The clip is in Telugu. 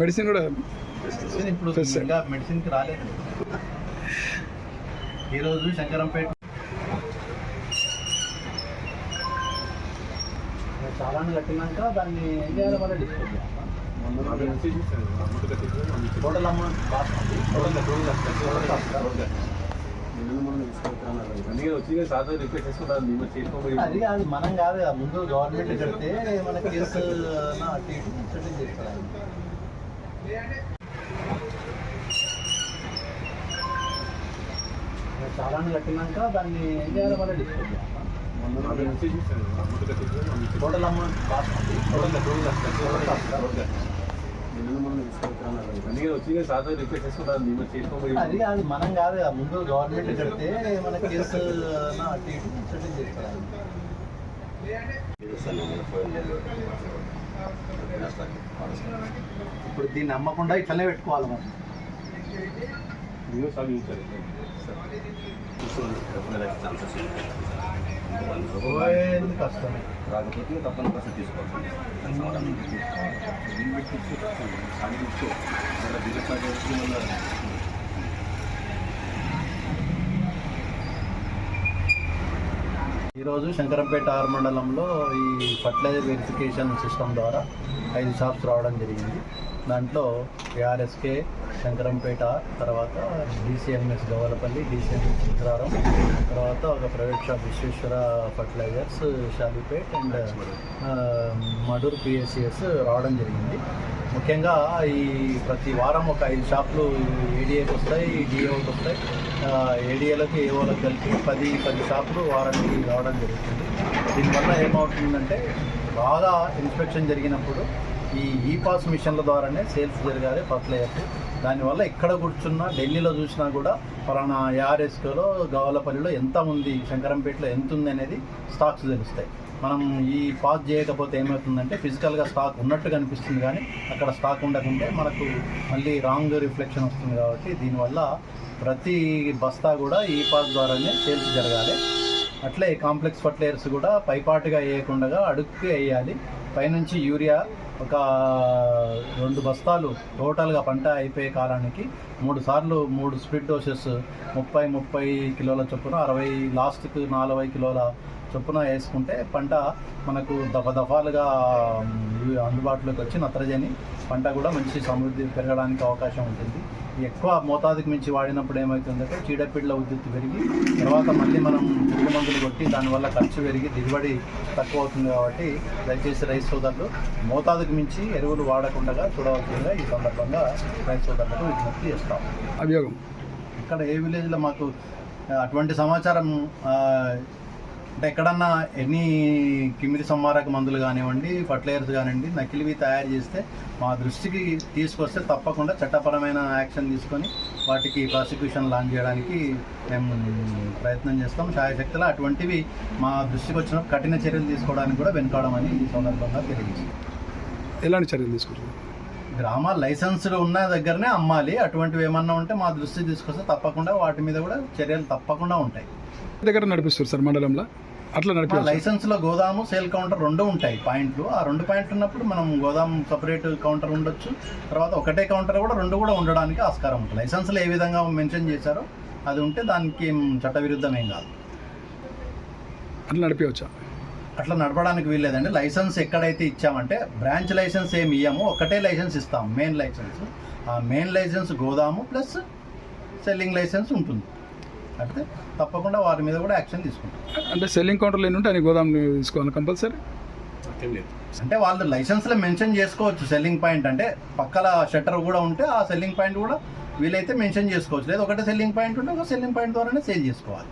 మెడిసిన్ కూడా మెడిసిన్ ఇప్పుడు మెడిసిన్కి రాలేదు. ఈరోజు శంకరంపేట చాలా కట్టినాక దాన్ని ఏం చేయాలి మళ్ళీ డిస్పోజ్ టోటల్ అమౌంట్ అది కాదు మనం కాదు ముందు గవర్నమెంట్ కడితే మన కేసు సెటిల్ చేసుకోవాలి. చాలా కట్టినాక దాన్ని ఏం చేయాలి మళ్ళీ డిస్పోజ్ టోటల్ అమౌంట్ అది కాదు మనం కాదు ముందు గవర్నమెంట్ కడితే మన కేసు సెటిల్ చేసుకోవాలి ఇప్పుడు దీన్ని అమ్మకుండా ఇట్లనే పెట్టుకోవాలి మనం. రాకపోతే తప్పని పరిస్థితి తీసుకోవాలి. ఈరోజు శంకరంపేట ఆర్ మండలంలో ఈ ఫర్టిలైజర్ వెరిఫికేషన్ సిస్టమ్ ద్వారా ఐదు షాప్స్ రావడం జరిగింది. దాంట్లో ఏఆర్ఎస్కే శంకరంపేట తర్వాత డిసిఎంఎస్ గవలపల్లి డిసిఎంఎస్ చిత్రారం తర్వాత ఒక private shop Vishweshwara fertilizers Shalipet and Madur PSCS రావడం జరిగింది. ముఖ్యంగా ఈ ప్రతి వారం ఒక ఐదు షాపులు ఏడిఏకి వస్తాయి డిఏకి వస్తాయి. ఏడిఏలకు ఏఓలకు కలిపి పది పది షాపులు వారానికి రావడం జరుగుతుంది. దీనివల్ల ఏమవుతుందంటే బాగా ఇన్స్పెక్షన్ జరిగినప్పుడు ఈ ఈ పాస్ మిషన్ల ద్వారానే సేల్స్ జరగాలి ఫర్టిలైజర్స్ దానివల్ల ఎక్కడ కూర్చున్నా ఢిల్లీలో చూసినా కూడా ఫలానా ఏఆర్ఎస్కేలో గవలపల్లిలో ఎంత ఉంది శంకరంపేటలో ఎంత ఉంది అనేది స్టాక్స్ తెలుస్తాయి. మనం ఈ పాస్ చేయకపోతే ఏమవుతుందంటే ఫిజికల్గా స్టాక్ ఉన్నట్టు కనిపిస్తుంది కానీ అక్కడ స్టాక్ ఉండకుంటే మనకు మళ్ళీ రాంగ్ రిఫ్లెక్షన్ వస్తుంది కాబట్టి దీనివల్ల ప్రతి బస్తా కూడా ఈ పాస్ ద్వారానే సేల్స్ జరగాలి. అట్లే కాంప్లెక్స్ ఫర్టిలైజర్స్ కూడా పైపాటుగా వేయకుండా అడుక్కి వేయాలి. పైనుంచి యూరియా ఒక రెండు బస్తాలు టోటల్గా పంట అయిపోయే కాలానికి మూడు సార్లు మూడు స్ప్లిట్ డోసెస్ ముప్పై ముప్పై కిలోల చొప్పున అరవై లాస్ట్కి నలభై కిలోల చొప్పున వేసుకుంటే పంట మనకు దఫ దఫాలుగా అందుబాటులోకి వచ్చి నత్రజని పంట కూడా మంచి సమృద్ధి పెరగడానికి అవకాశం ఉంటుంది. ఎక్కువ మోతాదుకి మించి వాడినప్పుడు ఏమవుతుందంటే చీడపీడల ఉద్యుత్తి పెరిగి తర్వాత మళ్ళీ మనం పురుగు మందులు కొట్టి దానివల్ల ఖర్చు పెరిగి దిగుబడి తక్కువ అవుతుంది కాబట్టి దయచేసి రైస్ సోదరులు మోతాదుకు మించి ఎరువులు వాడకుండా చూడవలసిందిగా ఈ సందర్భంగా రైతు సోదరులకు విజ్ఞప్తి చేస్తాం. అభియోగం. ఇక్కడ ఏ విలేజ్లో మాకు అటువంటి సమాచారం అంటే ఎక్కడన్నా ఎన్ని కిమిరి సంహారక మందులు కానివ్వండి ఫర్టిలైజర్స్ కానివ్వండి నకిలివి తయారు చేస్తే మా దృష్టికి తీసుకొస్తే తప్పకుండా చట్టపరమైన యాక్షన్ తీసుకొని వాటికి ప్రాసిక్యూషన్ లాంచ్ చేయడానికి మేము ప్రయత్నం చేస్తాం. శాయశక్తిలో అటువంటివి మా దృష్టికి వచ్చినప్పుడు కఠిన చర్యలు తీసుకోవడానికి కూడా వెనుకాడమని ఈ సందర్భంగా తెలియజేస్తాం ఎలాంటి చర్యలు తీసుకుంటారు గ్రామాల లైసెన్స్డ్ ఉన్న దగ్గరనే అమ్మాలి. అటువంటివి ఏమన్నా ఉంటే మా దృష్టికి తీసుకొస్తే తప్పకుండా వాటి మీద కూడా చర్యలు తప్పకుండా ఉంటాయి. దగ్గర నడిపిస్తారు సార్ మండలంలో? అట్లా మా నడిపారు లైసెన్స్లో గోదాము సేల్ కౌంటర్ రెండు ఉంటాయి పాయింట్లు. ఆ రెండు పాయింట్లు ఉన్నప్పుడు మనం గోదాం సపరేట్ కౌంటర్ ఉండొచ్చు. తర్వాత ఒకటే కౌంటర్ కూడా రెండు కూడా ఉండడానికి ఆస్కారం ఉంటుంది. లైసెన్స్లో ఏ విధంగా మెన్షన్ చేశారో అది ఉంటే దానికి ఏం చట్టవిరుద్ధం ఏం కాదు. అట్లా నడిపించవచ్చా అట్లా నడపడానికి వీల్లేదండి. లైసెన్స్ ఎక్కడైతే ఇచ్చామంటే బ్రాంచ్ లైసెన్స్ ఏమి ఇయ్యము ఒకటే లైసెన్స్ ఇస్తాం. Main license. ఆ మెయిన్ లైసెన్స్ గోదాము ప్లస్ సెల్లింగ్ లైసెన్స్ ఉంటుంది. అయితే తప్పకుండా వారి మీద కూడా యాక్షన్ తీసుకుంటాం. అంటే సెల్లింగ్ కౌంటర్లు ఎన్ని ఉంటే అని గోదాం తీసుకోవాలి కంపల్సరీ? అంటే వాళ్ళు లైసెన్స్లో మెన్షన్ చేసుకోవచ్చు సెల్లింగ్ పాయింట్. అంటే పక్కల షట్టర్ కూడా ఉంటే ఆ సెల్లింగ్ పాయింట్ కూడా వీలైతే మెన్షన్ చేసుకోవచ్చు. లేదా ఒకటే సెల్లింగ్ పాయింట్ ఉంటే ఒక సెల్లింగ్ పాయింట్ ద్వారానే సేల్ చేసుకోవాలి.